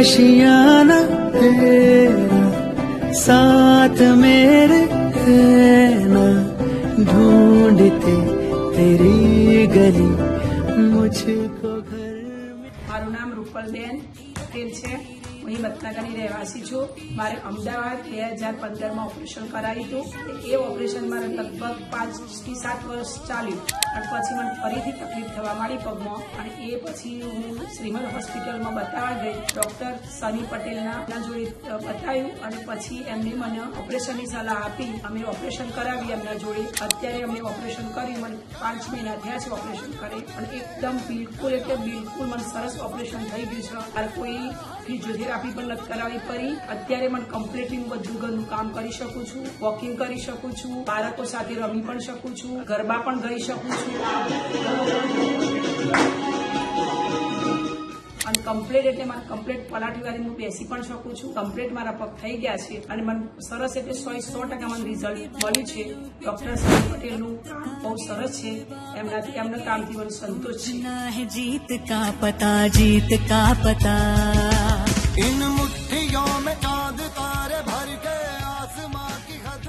आशियाना तेरा साथ मेरे रहना ढूंढते तेरी गली मुझको घर में મારું નામ રૂપલબેન પટેલ છે. હું અહીં મતનાગરની રહેવાસી છું. મારે અમદાવાદ બે હજાર પંદરમાં ઓપરેશન કરાવ્યું હતું એ ઓપરેશન મારે લગભગ પાંચથી સાત વર્ષ ચાલ્યું. અને પછી મને ફરીથી તકલીફ થવા માંડી પગમાં અને એ પછી હું શ્રીમદ હોસ્પિટલમાં બતાવવા ગઈ. ડૉક્ટર સની પટેલના જોડે બતાવ્યું અને પછી એમને મને ઓપરેશનની સલાહ આપી. અમે ઓપરેશન કરાવી એમના જોડે. અત્યારે અમે ઓપરેશન કર્યું. મને પાંચ મહિના થયા છે ઓપરેશન કરે. અને એકદમ બિલકુલ એટલે બિલકુલ મને સરસ ઓપરેશન થઈ ગયું છે. મારે કોઈ ફિઝિયોથેરાપી પણ નથી કરાવી પડી. અત્યારે મને કમ્પ્લીટલી બધું ઘરનું કામ કરી શકું છું. વોકિંગ કરી શકું છું. બાળકો સાથે રમી પણ શકું છું. ગરબા પણ ગઈ શકું છું. અને કમ્પ્લેટ એટલે મારે કમ્પ્લેટ પલાઠીવાળી હું બેસી પણ શકું છું. કમ્પ્લેટ મારા પગ થઈ ગયા છે અને મને સરસ એટલે સો સો ટકા મને રિઝલ્ટ મળ્યું છે. ડોક્ટર સર પટેલનું બહુ સરસ છે. એમનાથી એમના કામથી મને સંતોષ છે. જીત કા પતા, જીત કા પતા.